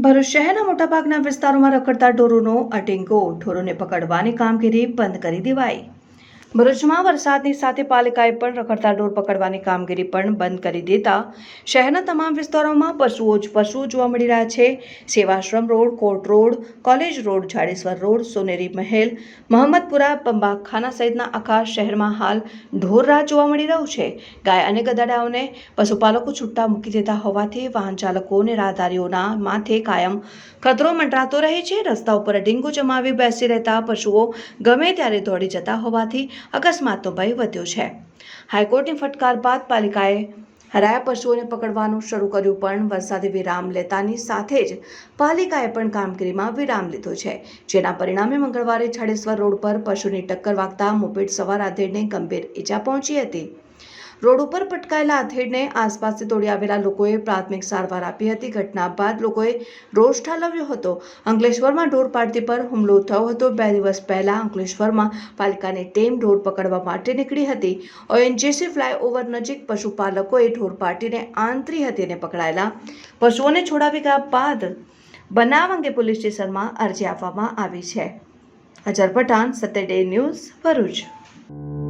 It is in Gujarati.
ભરૂચ શહેરના મોટાભાગના વિસ્તારોમાં રખડતા ઢોરોનો અટેંગો ઢોરોને પકડવાની કામગીરી બંધ કરી દેવાઈ. ભરૂચમાં વરસાદની સાથે પાલિકાએ પણ રખડતા ઢોર પકડવાની કામગીરી પણ બંધ કરી દેતા શહેરના તમામ વિસ્તારોમાં પશુઓ જ પશુઓ જોવા મળી રહ્યા છે. Sevashram road, court road, college road, Jadeshwar road, Soneri Mahal, Mohammadpura, પંબાખાના સહિતના આખા શહેરમાં હાલ ઢોરરા જોવા મળી રહ્યું છે. ગાય અને ગદાડાઓને પશુપાલકો છૂટા મૂકી દેતા હોવાથી વાહન ચાલકો અને રાહદારીઓના માથે કાયમ ખતરો મંડરાતો રહે છે. રસ્તા ઉપર ડીંગુ જમાવી બેસી રહેતા પશુઓ ગમે ત્યારે દોડી જતા હોવાથી અકસ્માતનો ભય વધ્યો છે. હાઈકોર્ટની ફટકાર બાદ પાલિકાએ હરાયા પશુઓને પકડવાનું શરૂ કર્યું, પણ વરસાદે વિરામ લેતાની સાથે જ પાલિકાએ પણ કામગીરીમાં વિરામ લીધો છે, જેના પરિણામે મંગળવારે છાડેશ્વર રોડ પર પશુની ટક્કર વાગતા મોપેડ સવાર આધેડને ગંભીર ઈજા પહોંચી હતી. રોડ ઉપર પટકાયેલા આથેડને આસપાસથી તોડી આવેલા લોકોએ પ્રાથમિક સારવાર આપી હતી. ઘટના બાદ લોકોએ રોષ ઠાલવ્યો હતો. અંકલેશ્વરમાં ઢોર પાર્ટી પર હુમલો થયો હતો. બે દિવસ પહેલા અંકલેશ્વરમાં પાલિકાની ટીમ ઢોર પકડવા માટે નીકળી હતી. ઓએનજીસી ફ્લાયઓવર નજીક પશુપાલકોએ ઢોર પાર્ટીને આંતરી હતી અને પકડાયેલા પશુઓને છોડાવી ગયા બાદ બનાવ અંગે પોલીસ સ્ટેશનમાં અરજી આપવામાં આવી છે. અજર પઠાણ, સત્ય ન્યૂઝ, ભરૂચ.